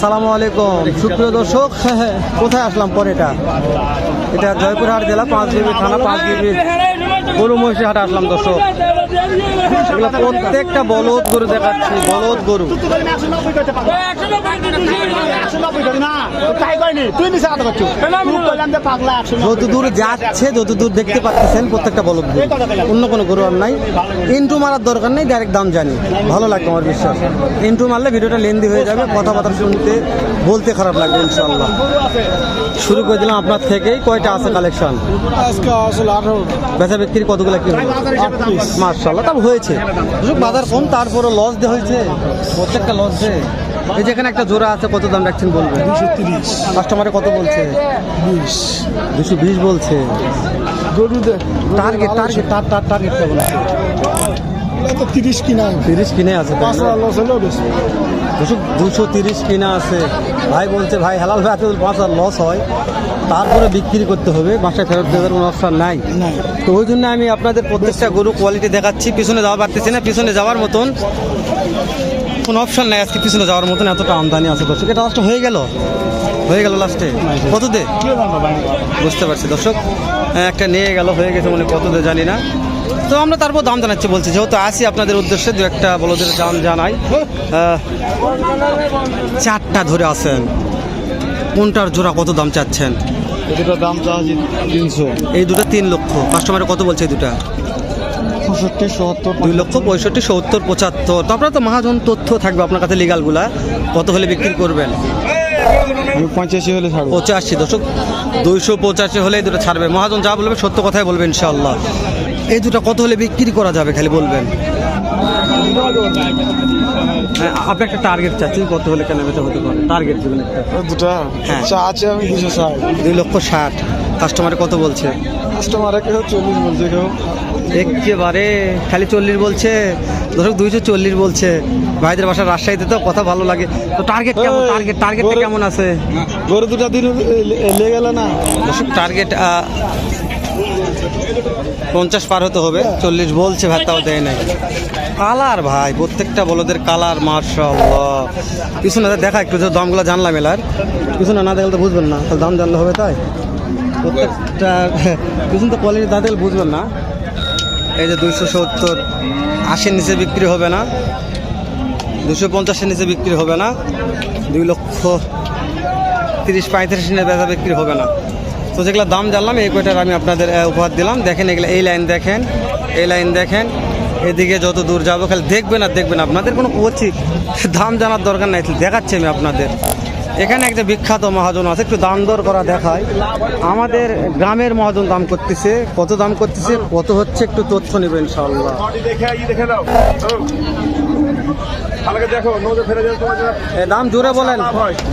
সালামু আলাইকুম। সুপ্রিয় দর্শক কোথায় আসলাম পরে এটা এটা জয়পুরহাট জেলা, পাঁচ জিবি থানা, পাঁচ জিবি গরু মহিষী হাটে আসলাম দর্শক। প্রত্যেকটা বলদ গরু দেখাচ্ছি, বলদ গরু। যত দূর যাচ্ছে যত দূর দেখতে পাচ্ছেন প্রত্যেকটা গরু অন্য কোনো গরু আর নাই। ইন্টু মারার দরকার নেই ডাইরেক্ট দাম জানি। ভালো লাগবে আমার বিশ্বাস। ইন্টু মারলে ভিডিওটা লেন্দি হয়ে যাবে কথাবার্তা শুনতে বলতে খারাপ লাগবে ইনশাল্লাহ শুরু করে দিলাম আপনার থেকেই কয়টা আছে কালেকশন বেচা বিক্রি কতগুলো কি মার্শাল্লাহ তাও হয়েছে। বাজার কম তারপরে লস দিয়ে হয়েছে। প্রত্যেকটা লস দিয়ে এই যেখানে একটা জোড়া আছে কত দাম রাখছেন বলবেন? দুশো তিরিশ। কাস্টমারে কত বলছে? বিশ। দুশো বিশ বলছে। গরু দেখ টার্গেট টার্গেট তার তার টার্গেট কেমন আছে? তো তিরিশ কিনা তিরিশ কিনে আছে দুশো দুশো তিরিশ কিনা আছে। ভাই বলছে ভাই হালাল ভাই এত পাঁচ হাজার লস হয়। তারপরে বিক্রি করতে হবে বাসায় ফেরত দেওয়ার কোনো অপশন নাই। নাই। তো ওই জন্য আমি আপনাদের প্রত্যেকটা গরু কোয়ালিটি দেখাচ্ছি। পিছনে যাওয়া পারতেছি না পিছনে যাওয়ার মতন। কোনো অপশন নাই আজকে পিছনে যাওয়ার মতন এতটা আমদানি আছে। দর্শক এটা লাস্টে হয়ে গেল। হয়ে গেল লাস্টে কত দে বুঝতে পারছি দর্শক। হ্যাঁ, একটা নিয়ে গেল হয়ে গেছে মানে কত দে জানি না। তো আমরা তারপর দাম জানাচ্ছি বলছি যেহেতু আসি আপনাদের উদ্দেশ্যে দু একটা বলদের দাম জানাই। চারটা ধরে আছেন। কোনটার জোড়া কত দাম চাচ্ছেন? দাম চাচ্ছি তিনশো। এই দুটো তিন লক্ষ। কাস্টমারে কত বলছে এই দুটা? পঁয়ষট্টি সত্তর দুই লক্ষ পঁয়ষট্টি সত্তর পঁচাত্তর। তো আপনার তো মহাজন তথ্য থাকবে আপনার কাছে লিগালগুলা কত হলে বিক্রি করবেন? আমি পঁচাশি হলে ছাড়বো। পঁচাশি দশক দুইশো পঁচাশি হলে এই দুটো ছাড়বে। মহাজন যা বলবে সত্য কথাই বলবে ইনশাল্লাহ এই দুটো কত হলে বিক্রি করা যাবে খালি বলবেন? আপনি একটা টার্গেট চাচ্ছেন কত হলে কেন বেচা হতে পারে? টার্গেট দেবেন একটা। দুটা। হ্যাঁ। চা আছে আমি দুশো ষাট। দুই লক্ষ ষাট। কাস্টমারে কত বলছে? কাস্টমার কেউ চল্লিশ বলছে কেউ একেবারে খালি চল্লিশ বলছে। দর্শক দুইশো চল্লিশ বলছে। ভাইদের বাসা রাজশাহীতে তো কথা ভালো লাগে। তো টার্গেট কেমন? টার্গেট টার্গেটটা কেমন আছে? গরু দুটা দিন লে গেল না। দর্শক টার্গেট পঞ্চাশ পার হতে হবে। চল্লিশ বলছে ভাতাও দেয় নাই। কালার ভাই, প্রত্যেকটা বলদের কালার মার্শাল্লাহ পিছনে দেখা একটু যে দামগুলো জানলাম এলার। কিছু না না দেখলে তো বুঝবেন না। তাহলে দাম জানলে হবে তাই? প্রত্যেকটা পিছন তো কোয়ালিটি না দেখলে বুঝবেন না। এই যে দুইশো সত্তর, আশির নিচে বিক্রি হবে না। দুশো পঞ্চাশের নিচে বিক্রি হবে না। দুই লক্ষ তিরিশ পঁয়ত্রিশ নিচে বেচা বিক্রি হবে না। তো যেগুলো দাম জানলাম, এই কয়টার আমি আপনাদের উপহার দিলাম। দেখেন এগুলো, এই লাইন দেখেন, এই লাইন দেখেন। এদিকে যত দূর যাব, খালি দেখবেন আর দেখবেন। আপনাদের কোনো কোচি দাম জানার দরকার নাই দেখাচ্ছি আমি আপনাদের। এখানে একটা বিখ্যাত মহাজন আছে, একটু দাম দর করা দেখায়। আমাদের গ্রামের মহাজন দাম করতেছে, কত দাম করতেছে, কত হচ্ছে একটু তথ্য নেবেন ইনশাল্লাহ আই দেখে তোমার দাম জোরে বলেন।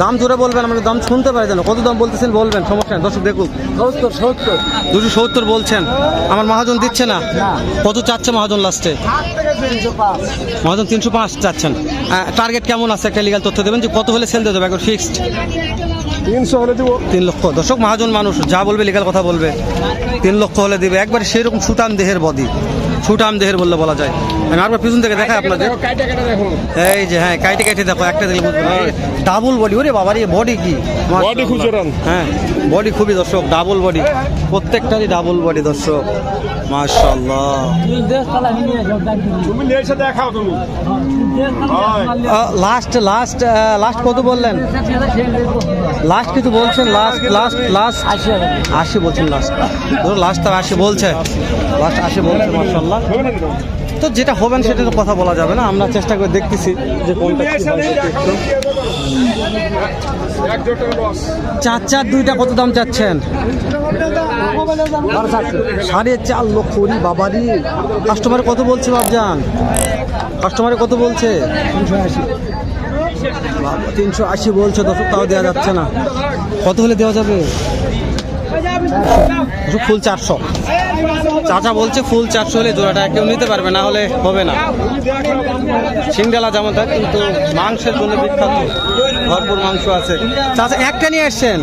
দাম জোরে বলবেন আমরা দাম শুনতে পারি যেন। কত দাম বলতেছেন বলবেন সমস্যা নেই। দর্শক দেখুন সত্তর সত্তর। দুশো সত্তর বলছেন। আমার মহাজন দিচ্ছে না। কত চাচ্ছে মহাজন লাস্টে? মহাজন তিনশো পাঁচ চাচ্ছেন। টার্গেট কেমন আছে? একটা লিগাল তথ্য দেবেন যে কত হলে সেল দিয়ে দেবে? একবার ফিক্সড তিনশো হলে দেবো। তিন লক্ষ। দর্শক মহাজন মানুষ যা বলবে লিগাল কথা বলবে। তিন লক্ষ হলে দিবে। একবার সেরকম সুটাম দেহের বদি সুটাম দেহের বললে বলা যায়। আমি পিছন থেকে দেখাই আপনাদের। এই যে হ্যাঁ কাইটে কাইটে দেখো একটা ডাবল বডি ওরে বাবার বডি কি? জোরান। হ্যাঁ বডি খুবই দর্শক ডাবল বডি প্রত্যেকটারই ডাবল বডি দর্শক। মাশাআল্লাহ। তুমি নিয়ে এসে দেখাও তুমি। লাস্ট লাস্ট লাস্ট কত বললেন? লাস্ট কিছু বলছেন? লাস্ট লাস্ট লাস্ট আশি বলছেন লাস্ট ধরো লাস্ট তার আশি বলছে। লাস্ট আশি বলছে মাশাআল্লাহ। তো যেটা হবেন সেটা তো কথা বলা যাবে না। আমরা চেষ্টা করে দেখতেছি যে কোনটা চার চার দুইটা কত দাম চাচ্ছেন? সাড়ে চার লক্ষ বাবারি। কাস্টমার কত বলছে বাবজান? কাস্টমারে কত বলছে? তিনশো আশি। বলছে তাও দেওয়া যাচ্ছে না। কত হলে দেওয়া যাবে? ফুল চারশো। চাচা বলছে ফুল চারশো হলে জোড়াটা কেউ নিতে পারবে না হলে হবে না। সিংডালা যেমন থাকে কিন্তু মাংসের জন্য বিখ্যাত। ভরপুর মাংস আছে। চাচা একটা নিয়ে আসছেন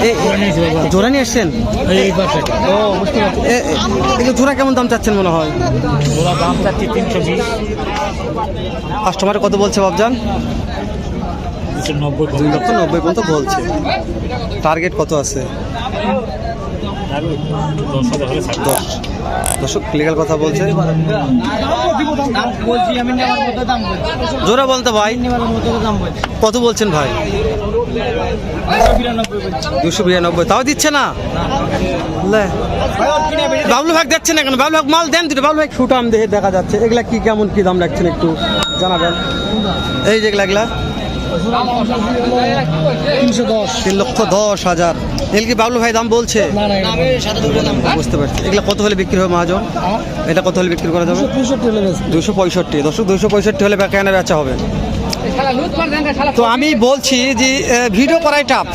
এ- এ- জোড়া নিয়ে আসছেন ও জোড়া কেমন দাম চাচ্ছেন মনে হয়? দাম চাচ্ছি তিনশো বিশ। কাস্টমারে কত বলছে বাবজান? দুই লক্ষ নব্বই পর্যন্ত বলছে। টার্গেট কত আছে? দর্শক কথা বলছে। জোরে বলতে ভাই। কত বলছেন ভাই? দুশো বিরানব্বই। তাও দিচ্ছে না। বাবলু ভাই দেখছেন না কেন বাবলু ভাই মাল দেন দুটো। বাবলু ভাই ফুটাম দেখে দেখা যাচ্ছে। এগুলা কি কেমন কি দাম রাখছেন একটু জানাবেন। এই যে এগুলা। তিন লক্ষ দশ হাজার। এগুলো কি বাবলু ভাই দাম বলছে? আমি দাম। বুঝতে পারছি। এগুলা কত হলে বিক্রি হবে মহাজন? এটা কত হলে বিক্রি করা যাবে? দুশো পঁয়ষট্টি দর্শক দুশো পঁয়ষট্টি হলে কেনা বেচা হবে। তো আমি বলছি যে ভিডিও করাই টাপ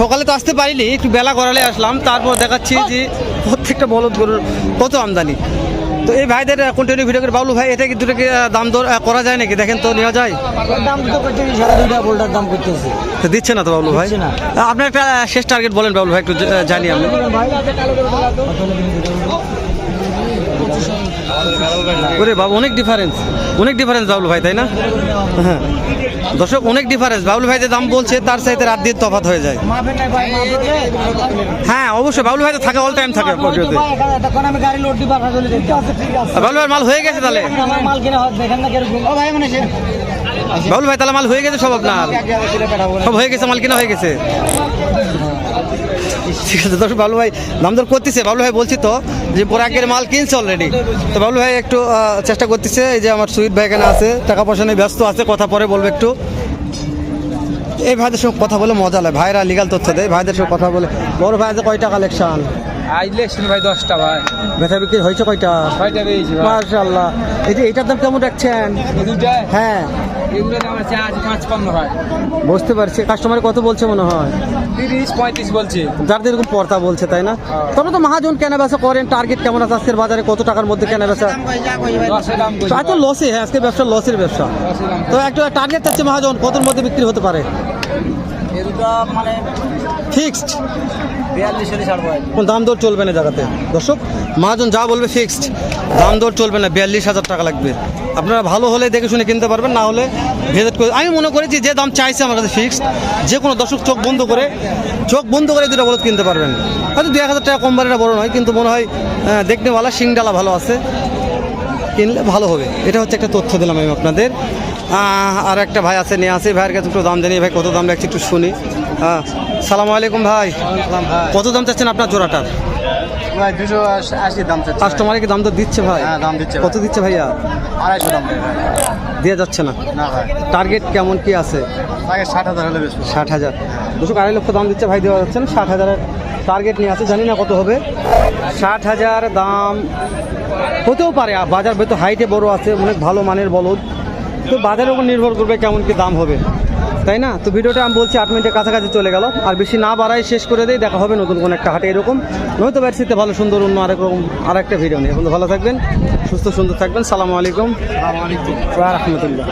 সকালে তো আসতে পারিনি একটু বেলা করালে আসলাম। তারপর দেখাচ্ছি যে প্রত্যেকটা বলদ গরুর কত আমদানি। তো এই ভাইদের কন্টিনিউ ভিডিও করে বাবলু ভাই এটা কি দুটো দাম দর করা যায় নাকি? দেখেন তো নেওয়া যায়? দাম তো করতে সাড়ে দুইটা বোল্টার দাম করতেছে। তো দিচ্ছে না তো বাবলু ভাই? আপনার একটা শেষ টার্গেট বলেন বাবলু ভাই একটু জানি আমি। ওরে বাবু অনেক ডিফারেন্স অনেক ডিফারেন্স বাবলু ভাই তাই না? হ্যাঁ। দর্শক, অনেক ডিফারেন্স বাবলু ভাই যে দাম বলছে, তার সাথে রাত দিয়ে তফাত হয়ে যায়। হ্যাঁ অবশ্যই, বাবলু ভাই তো থাকে অল টাইম থাকে বাবলু ভাই মাল হয়ে গেছে তাহলে? বাবলু ভাই, তাহলে মাল হয়ে গেছে সব আপনার? সব হয়ে গেছে, মাল কিনা হয়ে গেছে? ঠিক আছে, দর্শক, বাবলু ভাই দামদর করতেছে। বাবলু ভাই বলছি তো যে বোরাকের মাল কিনছে অলরেডি তো বাবলু ভাই একটু চেষ্টা করতেছে, এই যে আমার সুইট ভাই এখানে আছে টাকা পয়সা নিয়ে ব্যস্ত আছে, কথা পরে বলব একটু। এই ভাইদের সঙ্গে কথা বলে মজা লাগে। ভাইরা লিগাল তথ্য দেয়, ভাইদের সঙ্গে কথা বলে। বড় ভাইদের টাকা কালেকশন ভাই দশটা ভাই। বিক্রি হয়েছে কয়টা? ছয়টা পেয়েছি মাশাআল্লাহ। এই যে এটার দাম কেমন রাখছেন? হ্যাঁ। এগুলো দাম আছে আজ পাঁচ পণ্য বুঝতে পারছি। কাস্টমার কত বলছে মনে হয়? তিরিশ পঁয়ত্রিশ বলছে। যার যেরকম পর্তা বলছে তাই না? তবে তো মহাজন কেনা বেচা করেন টার্গেট কেমন আছে? আজকের বাজারে কত টাকার মধ্যে কেনা বেচা? তো এত লসে হ্যাঁ আজকে ব্যবসা লসের ব্যবসা। তো একটা টার্গেট চাচ্ছে মহাজন কতর মধ্যে বিক্রি হতে পারে? মানে ফিক্সড দাম দর চলবে না জায়গাতে। দর্শক, মাহাজন যা বলবে ফিক্সড দাম দর চলবে না, বিয়াল্লিশ হাজার টাকা লাগবে। আপনারা ভালো হলে দেখে শুনে কিনতে পারবেন, না হলে ভিজিট করে আমি মনে করি যে দাম চাইছে আমার কাছে ফিক্সড যে কোনো দর্শক চোখ বন্ধ করে চোখ বন্ধ করে দুটো বলদ কিনতে পারবেন। হয়তো দু এক হাজার টাকা কম বাড়িটা বড় নয়, কিন্তু মনে হয় দেখতে ভালো শিংডালা ভালো আছে। কিনলে ভালো হবে। এটা হচ্ছে একটা তথ্য দিলাম আমি আপনাদের। আর একটা ভাই আছে, নিয়ে আসি ভাইয়ের কাছে একটু দাম জানি ভাই কত দাম রাখছি একটু শুনি। হ্যাঁ সালাম আলাইকুম ভাই। কত দাম চাচ্ছেন আপনার জোড়াটার? ভাই দুশো আশি দাম চাচ্ছে কাস্টমারে কি দাম তো দিচ্ছে ভাই। হ্যাঁ, দাম দিচ্ছে কত দিচ্ছে ভাইয়া? আড়াইশো দাম দেয় দিয়ে যাচ্ছে না। না ভাই। টার্গেট কেমন কি আছে? আগে ষাট হাজার হলে বেশি ষাট হাজার। দুশো আড়াই লক্ষ দাম দিচ্ছে ভাই দেওয়া যাচ্ছে না। ষাট হাজারের টার্গেট নিয়ে আছে। জানি না কত হবে। ষাট হাজার দাম হতেও পারে। আর বাজার হয়তো হাইটে বড় আছে। অনেক ভালো মানের বলদ। তো বাজারের উপর নির্ভর করবে কেমন কি দাম হবে। তাই না? তো ভিডিওটা আমি বলছি আট মিনিটের কাছাকাছি চলে গেল। আর বেশি না বাড়াই শেষ করে দেই দেখা হবে নতুন কোনো একটা হাটে এরকম। নয়তো ব্যাটসিতে ভালো সুন্দর অন্য আরেক রকম আর একটা ভিডিও নিয়ে। এখন তো ভালো থাকবেন সুস্থ সুন্দর থাকবেন। সালামু আলাইকুম। রহমতুল্লাহ।